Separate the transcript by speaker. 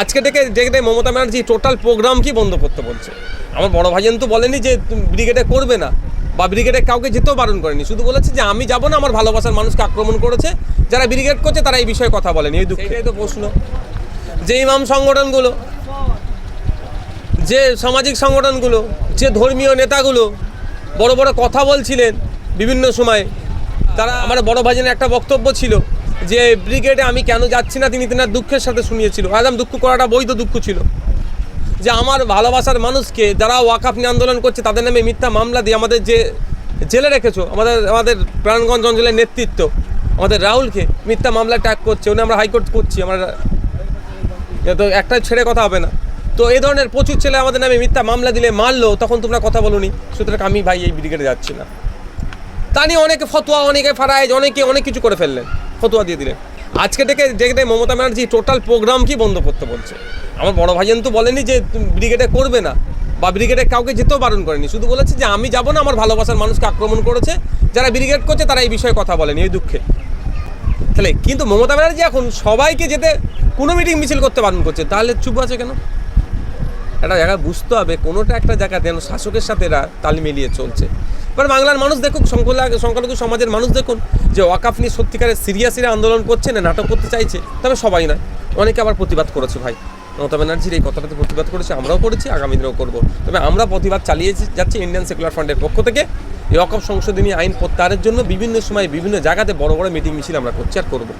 Speaker 1: আজকে ডেকে ডেকে মমতা ব্যানার্জি টোটাল প্রোগ্রাম কি বন্ধ করতে বলছে। আমার বড় ভাইজান তো বলেনি যে ব্রিগেডে করবে না বা ব্রিগেডে কাউকে যেতেও বারণ করেনি। শুধু বলেছে যে আমি যাব না আমার ভালোবাসার মানুষকে আক্রমণ করেছে। যারা ব্রিগেড করছে তারা এই বিষয়ে কথা বলেনি। এই দুঃখে। তো প্রশ্ন। যে ইমাম সংগঠনগুলো যে সামাজিক সংগঠনগুলো যে ধর্মীয় নেতাগুলো বড় বড় কথা বলছিলেন বিভিন্ন সময় তারা আমার বড় ভাইজানের একটা বক্তব্য ছিল যে ব্রিগেডে আমি কেন যাচ্ছি না, তিনি তেনার দুঃখের সাথে শুনিয়েছিল। একদম দুঃখ করাটা বৈধ দুঃখ ছিল। যে আমার ভালোবাসার মানুষকে যারা ওয়াকাফ নিয়ে আন্দোলন করছে, তাদের নামে মিথ্যা মামলা দিয়ে আমাদের যে জেলে রেখেছো, আমাদের আমাদের প্রাণগঞ্জ অঞ্চলের নেতৃত্ব, আমাদের রাহুলকে মিথ্যা মামলা ট্যাগ করছে, উনি আমরা হাইকোর্ট করছি, আমরা তো একটা ছেড়ে কথা হবে না। তো এই ধরনের প্রচুর ছেলে আমাদের নামে মিথ্যা মামলা দিলে মারলো, তখন তোমরা কথা বলুনি। সুতরাং আমি ভাই এই ব্রিগেডে যাচ্ছি না। তা নিয়ে অনেকে ফতোয়া, অনেকে ফারাইজ অনেকে অনেক কিছু করে ফেললেন। ফতোয়া দিয়ে দিলেন। আজকে ডেকে ডেকে মমতা ব্যানার্জি টোটাল প্রোগ্রাম কি বন্ধ করতে বলছে। আমার বড় ভাইজান তো বলেনি যে ব্রিগেডে করবে না বা ব্রিগেডে কাউকে যেতেও বারণ করেনি। শুধু বলেছে যে আমি যাব না, আমার ভালোবাসার মানুষকে আক্রমণ করেছে। যারা ব্রিগেড করছে তারা এই বিষয়ে কথা বলেনি, এই দুঃখে। তাহলে কিন্তু মমতা ব্যানার্জি এখন সবাইকে যেতে কোনো মিটিং মিছিল করতে বারণ করছে। তাহলে চুপ আছে কেন? একটা জায়গায় বুঝতে হবে, কোনোটা একটা জায়গা যেন শাসকের সাথে এরা তাল মিলিয়ে চলছে। এবার বাংলার মানুষ দেখুক সংখ্যালঘু সমাজের মানুষ দেখুন, যে ওয়াকাফ নিয়ে সত্যিকারের সিরিয়াসিরা আন্দোলন করছে না, নাটক করতে চাইছে, তবে সবাই নয়। অনেকে আবার প্রতিবাদ করেছে ভাই। মমতা ব্যানার্জির এই কথাটাতে প্রতিবাদ করেছে, আমরাও করেছি আগামী দিনেও করব। তবে আমরা প্রতিবাদ চালিয়ে যাচ্ছি ইন্ডিয়ান সেকুলার ফ্রন্টের পক্ষ থেকে। এই ওয়াকফ সংশোধনী আইন প্রত্যাহারের জন্য বিভিন্ন সময় বিভিন্ন জায়গাতে বড় বড় মিটিং মিছিল আমরা করছি আর করব।